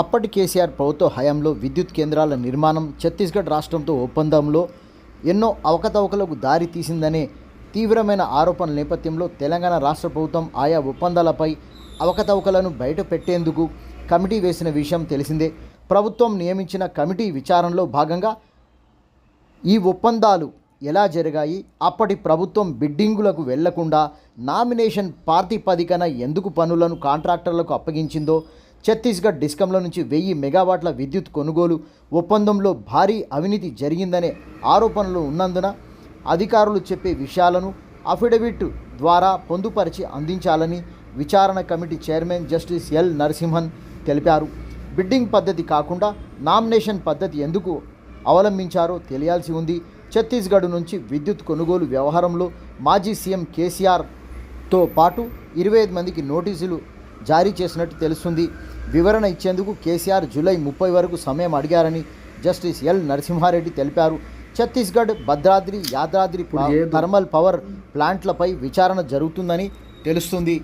అప్పటి కేసీఆర్ ప్రభుత్వ హయాంలో విద్యుత్ కేంద్రాల నిర్మాణం ఛత్తీస్గఢ్ రాష్ట్రంతో ఒప్పందంలో ఎన్నో అవకతవకలకు దారి తీసిందనే తీవ్రమైన ఆరోపణల నేపథ్యంలో తెలంగాణ రాష్ట్ర ప్రభుత్వం ఆయా ఒప్పందాలపై అవకతవకలను బయట పెట్టేందుకు కమిటీ వేసిన విషయం తెలిసిందే. ప్రభుత్వం నియమించిన కమిటీ విచారణలో భాగంగా ఈ ఒప్పందాలు ఎలా జరిగాయి? అప్పటి ప్రభుత్వం బిడ్డింగులకు వెళ్ళకుండా నామినేషన్ ప్రాతిపదికన ఎందుకు పనులను కాంట్రాక్టర్లకు అప్పగించిందో ఛత్తీస్గఢ్ డిస్కంల నుంచి వెయ్యి మెగావాట్ల విద్యుత్ కొనుగోలు ఒప్పందంలో భారీ అవినీతి జరిగిందనే ఆరోపణలు ఉన్నందున అధికారులు చెప్పే విషయాలను అఫిడవిట్ ద్వారా పొందుపరిచి అందించాలని విచారణ committee chairman justice L. Narasimhan తెలిపారు. బిడ్డింగ్ పద్ధతి కాకుండా నామినేషన్ పద్ధతి ఎందుకు అవలంబించారో తెలియాల్సి ఉంది. ఛత్తీస్గఢ్ నుంచి విద్యుత్ కొనుగోలు వ్యవహారంలో మాజీ సీఎం కేసీఆర్తో పాటు ఇరవై ఐదు మందికి నోటీసులు జారీ చేసినట్టు తెలుస్తుంది. వివరణ ఇచ్చేందుకు కేసీఆర్ జూలై ముప్పై వరకు సమయం అడిగారని జస్టిస్ ఎల్ నరసింహారెడ్డి తెలిపారు. ఛత్తీస్గఢ్ భద్రాద్రి యాదాద్రి థర్మల్ పవర్ ప్లాంట్లపై విచారణ జరుగుతుందని తెలుస్తుంది.